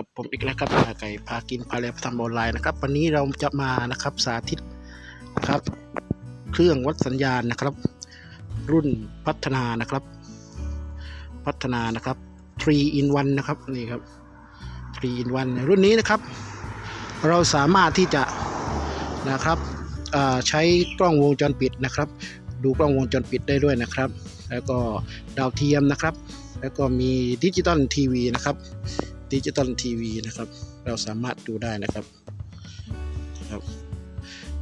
กับผมอีกแล้วครับพาไก่พากินพาแล้วทำออนไลน์นะครับ วันนี้เราจะมานะครับสาธิตนะครับ เครื่องวัดสัญญาณนะครับ รุ่นพัฒนานะครับ พัฒนานะครับ 3 in 1นะครับนี่ครับ3 in 1รุ่นนี้นะครับ เราสามารถที่จะนะครับใช้กล้องวงจรปิดนะครับ ดูกล้องวงจรปิดได้ด้วยนะครับ แล้วก็ดาวเทียมนะครับแล้วก็มีดิจิตอลทีวีนะครับ ดิจิตอลทีวีนะครับ เราสามารถดูได้นะครับครับ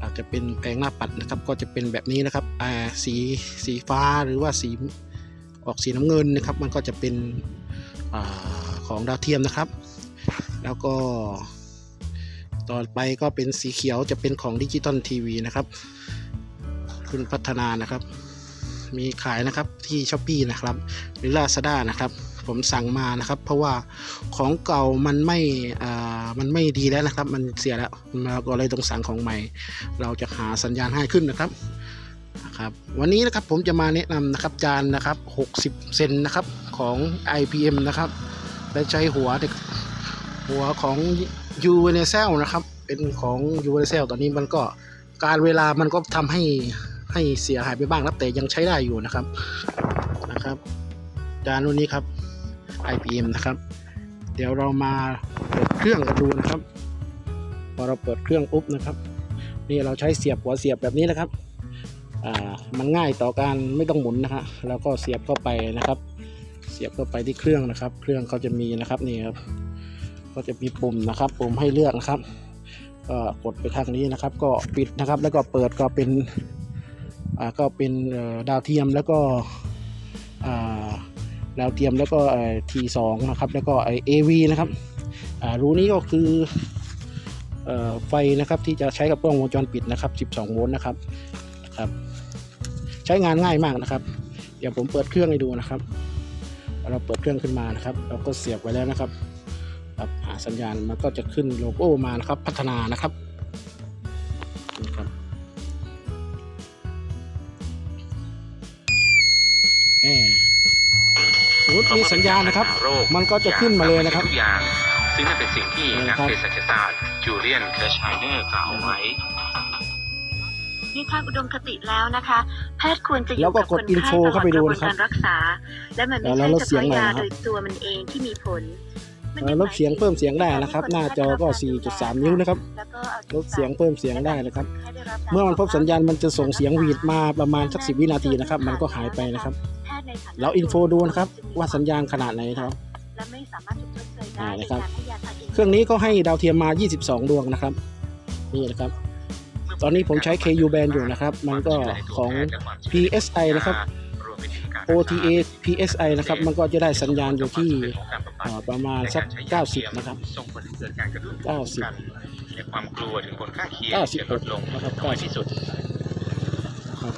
อาจจะเป็นแผงหน้าปัดนะครับ ก็จะเป็นแบบนี้นะครับอ่าสีสีฟ้าหรือว่าสีออกสีน้ำเงินนะครับ มันก็จะเป็นอของดาวเทียมนะครับ แล้วก็ต่อไปก็เป็นสีเขียวจะเป็นของดิจิตอลทีวีนะครับคุณพัฒนานะครับ มีขายนะครับที่ช้อปปีนะครับหรือ Lazada นะครับ ผมสั่งมานะครับ เพราะว่าของเก่ามันไม่อ่ามันไม่ดีแล้วนะครับ มันเสียแล้วเราก็เลยต้องสั่งของใหม่ เราจะหาสัญญาณให้ขึ้นนะครับนะครับวันนี้นะครับผมจะมาแนะนำนะครับจานนะครับ 60 เซนนะครับของ IPM นะครับ และใช้หัวเด็กหัวของ u n i c e l นะครับ เป็นของ u n i c e l ตอนนี้มันก็การเวลามันก็ทำให้ให้เสียหายไปบ้างครับแต่ยังใช้ได้อยู่นะครับนะครับ จานรุ่นนี้ครับ IPM นะครับ เดี๋ยวเรามาเปิดเครื่องกันดูนะครับ พอเราเปิดเครื่องปุ๊บนะครับ นี่เราใช้เสียบหัวเสียบแบบนี้นะครับอ่ามันง่ายต่อการไม่ต้องหมุนนะฮะแล้วก็เสียบเข้าไปนะครับ เสียบเข้าไปที่เครื่องนะครับ เครื่องเขาจะมีนะครับนี่ครับก็จะมีปุ่มนะครับปุ่มให้เลือกนะครับก็กดไปทางนี้นะครับ ก็ปิดนะครับแล้วก็เปิดก็เป็นก็เป็นดาวเทียมแล้วก็ ดาวเทียมแล้วก็ทีสองนะครับแล้วก็ไอเอวีนะครับรูนี้ก็คืออไฟนะครับที่จะใช้กับกล้องวงจรปิดนะครับ 12 โวลต์นะครับครับใช้งานง่ายมากนะครับ เดี๋ยวผมเปิดเครื่องให้ดูนะครับ เราเปิดเครื่องขึ้นมานะครับ เราก็เสียบไว้แล้วนะครับครับหาสัญญาณมันก็จะขึ้นโลโก้มานะครับพัฒนานะครับนี่ครับแอ สมมติมีสัญญาณนะครับ มันก็จะขึ้นมาเลยนะครับทุกอย่าง ซึ่งนั่นเป็นสิ่งที่นี่นันะกครับเภสัชศาสตร์จูเลียนเคอร์ชไฮเนอร์กล่าวไว้ในทางอุดมคติแล้วนะคะ แพทย์ควรจะอแล้ยู่วก็กับกคดนอินไข้โฟตลอเข้าดไปกดูระบวนนะครับการรักษา และมันไม่แล้ใช่วลดเฉเสียงพาะหน่อยยานะครับโดยตัวมันเองที่มีผลมันเอ่ยัองลดเสียงเพิ่มเสียงได้นะครับ หน้าจอก็ 4.3 นิ้วนะครับแล้วก็เอาใจลดเสียงเพิ่มเสียงได้นะครับให้ได้รับการเมื่อมันพบสัญญาณมันจะส่งเสียงหวีดมาประมาณสักสิวินาทีนะครับ มันก็หายไปนะครับ แพทย์ในฐานะเราอินโฟดูนะครับว่าสัญญาณขนาดไหนนะครับและไม่สามารถถูกชดเชยได้อ่าในนะครับการให้ยาทางเครื่องนี้ก็ให้ดาวเทียมมา 22 ดวงนะครับ นี่นะครับ ตอนนี้ผมใช้ KU band อยู่นะครับ มันก็ของ PSI นะครับ OTA PSI นะครับ มันก็จะได้สัญญาณอยู่ที่อ่าประมาณสัก 90 นะครับส่งผลให้เกิดการกระตุ้น90กันในความกลัวถึงผลข้างเคียง96จะลดลงนะครับน้อยที่สุดครับ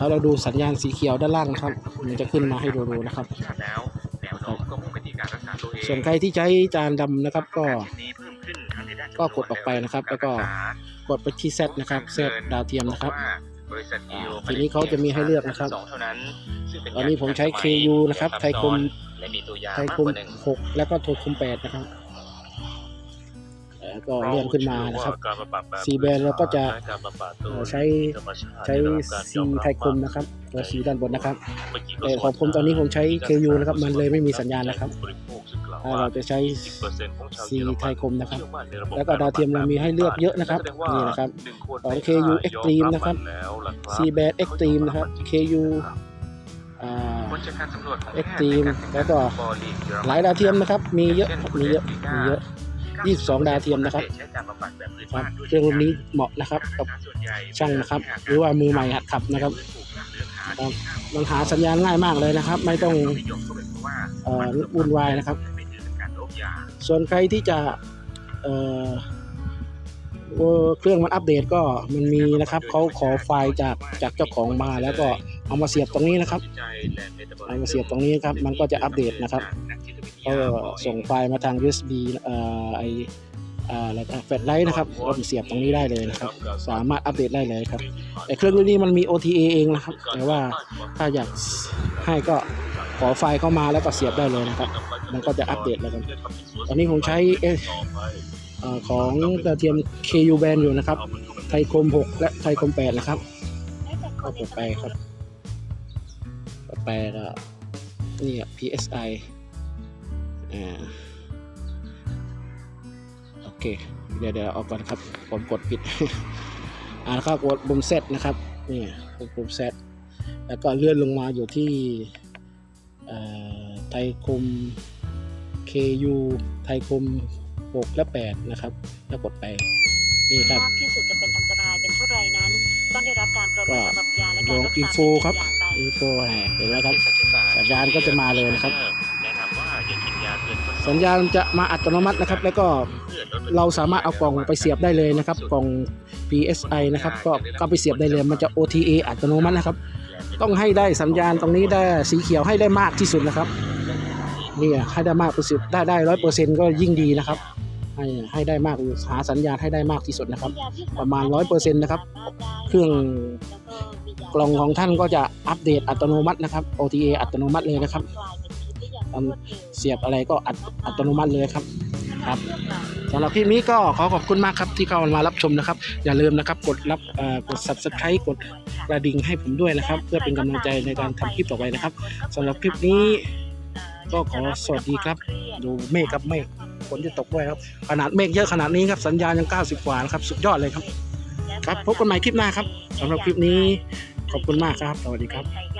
แล้วเราดูสัญญาณสีเขียวด้านล่างนะครับ มันจะขึ้นมาให้ดูๆนะครับส่วนใครที่ใช้จานดำนะครับ ก็การนี้เพิ่มขึ้นทั้งในด้านก็กดออกไปนะครับ แล้วก็กดไปที่ Z นะครับ Z ดาวเทียมนะครับทีนี้เขาจะมีให้เลือกนะครับอันซึ่งเป็ตอนนี้ผมใช้ KU นะครับไทยคมไทยคม 6 แล้วก็โทรคม 8 นะครับ เอ่อก็เลื่อนขึ้นมานะครับ C band เราก็จะเอ่อใช้ใช้ C ไทยคมนะครับตัวสีด้านบนนะครับแต่ของผมตอนนี้ผมใช้ KU นะครับมันเลยไม่มีสัญญาณนะครับถ้าเราจะใช้ C ไทยคมนะครับ แล้วก็ดาวเทียมเรามีให้เลือกเยอะนะครับนี่นะครับของ KU Extreme นะครับ C band Extreme นะครับ KU อ่าผลจากการสำรวจของแพทย์ Extreme แล้วก็หลายดาวเทียมนะครับ มีเยอะครับมีเยอะมีเยอะ 22 ดาวเทียมนะครับใช้การบำบัดแบบพื้นครับบ้านด้วยเครื่องรุ่นนี้เหมาะนะครับกับช่างนะครับ หรือว่ามือใหม่หัดขับนะครับครับมันหาสัญญาณง่ายมากเลยนะครับ ไม่ต้องเอ่อวุ่นวายนะครับ ส่วนใครที่จะเอ่อเอ่อเครื่องมันอัปเดตก็มันมีนะครับเขาขอไฟล์จากจากเจ้าของมาแล้วก็เอามาเสียบตรงนี้นะครับเอามาเสียบตรงนี้ครับ มันก็จะอัปเดตนะครับ ก็ส่งไฟล์มาทาง USB เอ่อไออะไรแฟลชไลท์นะครับก็เสียบตรงนี้ได้เลยนะครับ สามารถอัปเดตได้เลยครับแต่เครื่องรุ่นนี้มันมี OTA เองนะครับ แต่ว่าถ้าอยากให้ก็ขอไฟล์เข้ามาแล้วก็เสียบได้เลยนะครับ มันก็จะอัปเดตแล้วกันตอนนี้ผมใช้ของดาวเทียม KU band อยู่นะครับ ไทยคม 6 และไทยคม 8 นะครับก็กดไปครับกดไปก็นี่ PSI อ่าโอเค เดี๋ยวเดี๋ยวเอาก่อนครับ ผมกดผิด อ่าแล้วก็กดปุ่ม Z นะครับ นี่กดปุ่ม Z แล้วก็เลื่อนลงมาอยู่ที่เอ่อไทยคม KU ไทยคม 6 และ 8 นะครับ แล้วกดไป นี่ครับมากที่สุดจะเป็นอันตรายเป็นเท่าไรนั้น ต้องได้รับการประเมินสำหรับยาและลการงรักอินษาโฟครับ อินโฟเห็นแล้วครับสัญญาณก็จะมาเลยนะครับ สัญญาณจะมาอัตโนมัตินะครับ แล้วก็เราสามารถเอากล่องไปเสียบได้เลยนะครับ กล่อง PSI นะครับ ก็ก็ไปเสียบได้เลย มันจะ OTA อัตโนมัตินะครับ ต้องให้ได้สัญญาณตรงนี้ได้สีเขียวให้ได้มากที่สุดนะครับนี่ให้ได้มากที่สุดได้ได้ร้อยเปอร์เซ็นต์ก็ยิ่งดีนะครับ ให้ให้ได้มากหาสัญญาณให้ได้มากที่สุดนะครับ ประมาณ100%นะครับ เครื่องกล่องของท่านก็จะอัปเดตอัตโนมัตินะครับ OTA อัตโนมัติเลยนะครับ ทำเสียบอะไรก็อัตอัตโนมัติเลยครับครับสำหรับคลิปนี้ก็ขอขอบคุณมากครับที่เข้ามารับชมนะครับ อย่าลืมนะครับกดรับเอ่อกด subscribe กดกระดิ่งให้ผมด้วยนะครับ เพื่อเป็นกำลังใจในการทำคลิปต่อไปนะครับสำหรับคลิปนี้ก็ขอสวัสดีครับ ดูเมฆครับเมฆฝนจะตกด้วยครับ ขนาดเมฆเยอะขนาดนี้ครับสัญญาณยัง 90 กว่านะครับ สุดยอดเลยครับ ครับพบกันใหม่คลิปหน้าครับสำหรับคลิปนี้ขอบคุณมากครับ สวัสดีครับใช้ยา